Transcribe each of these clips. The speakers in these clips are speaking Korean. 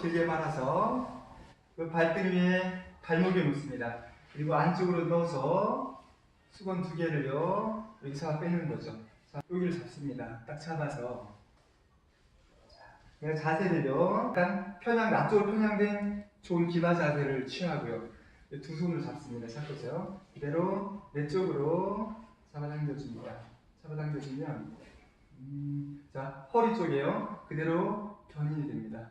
길게 말아서 그 발등 위에 발목에 놓습니다. 그리고 안쪽으로 넣어서 수건 두 개를요 여기서 빼는 거죠. 자, 여기를 잡습니다. 딱 잡아서 자, 자세를요 약간 편향 앞쪽으로 편향된 좋은 기마 자세를 취하고요. 두 손을 잡습니다. 잡고요. 그대로 내 쪽으로 잡아당겨줍니다. 잡아당겨주면 음, 자 허리 쪽에요. 그대로 견인이 됩니다.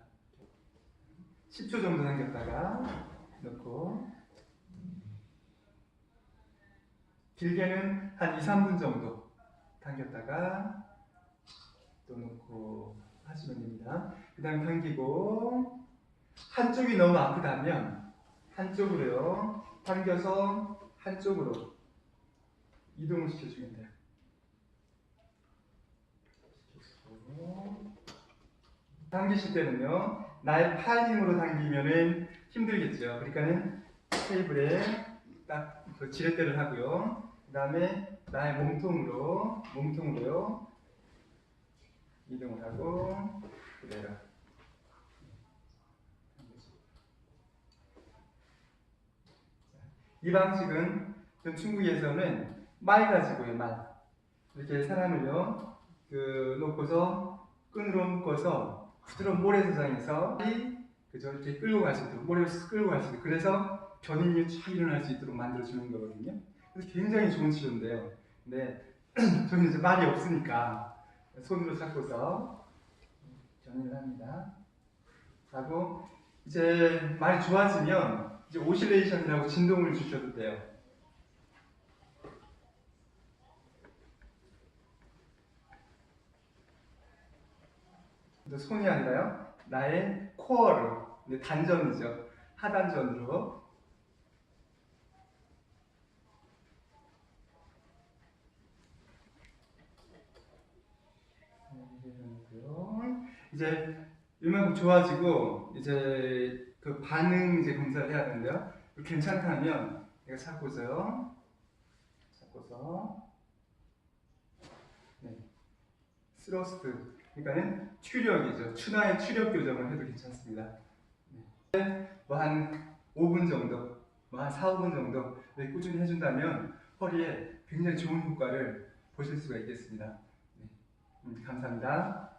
10초 정도 당겼다가 넣고 길게는 한 2, 3분 정도 당겼다가 또 넣고 하시면 됩니다. 그 다음 당기고 한쪽이 너무 아프다면 한쪽으로요 당겨서 한쪽으로 이동을 시켜주면 돼요. 당기실 때는요 나의 팔 힘으로 당기면은 힘들겠죠. 그러니까는 테이블에 딱 그 지렛대를 하고요. 그 다음에 나의 몸통으로 몸통으로요 이동을 하고 그대로. 이 방식은 좀 중국에서는 말 가지고요 말 이렇게 사람을요 그 놓고서 끈으로 묶어서 부드러운 모래사장에서 그저 이렇게 끌고 갈 수 있도록 모래를 쓱 끌고 갈 수 있도록 그래서 견인이 쫙 일어날 수 있도록 만들어 주는 거거든요. 그래서 굉장히 좋은 치료인데요. 근데 저는 이제 말이 없으니까 손으로 잡고서 견인을 합니다. 하고 이제 말이 좋아지면 이제 오실레이션이라고 진동을 주셔도 돼요. 근데 손이 아니라요. 나의 코어로, 근데 단전이죠. 하단전으로. 이제 이만큼 좋아지고 이제 그 반응 이제 검사를 해야 되는데요. 괜찮다면 내가 잡고서요. 잡고서 네. 스러스트 그러니까는 추력이죠. 추나의 추력 교정을 해도 괜찮습니다. 뭐한 5분 정도, 뭐한 4, 5분 정도 꾸준히 해준다면 허리에 굉장히 좋은 효과를 보실 수가 있겠습니다. 네. 음, 감사합니다.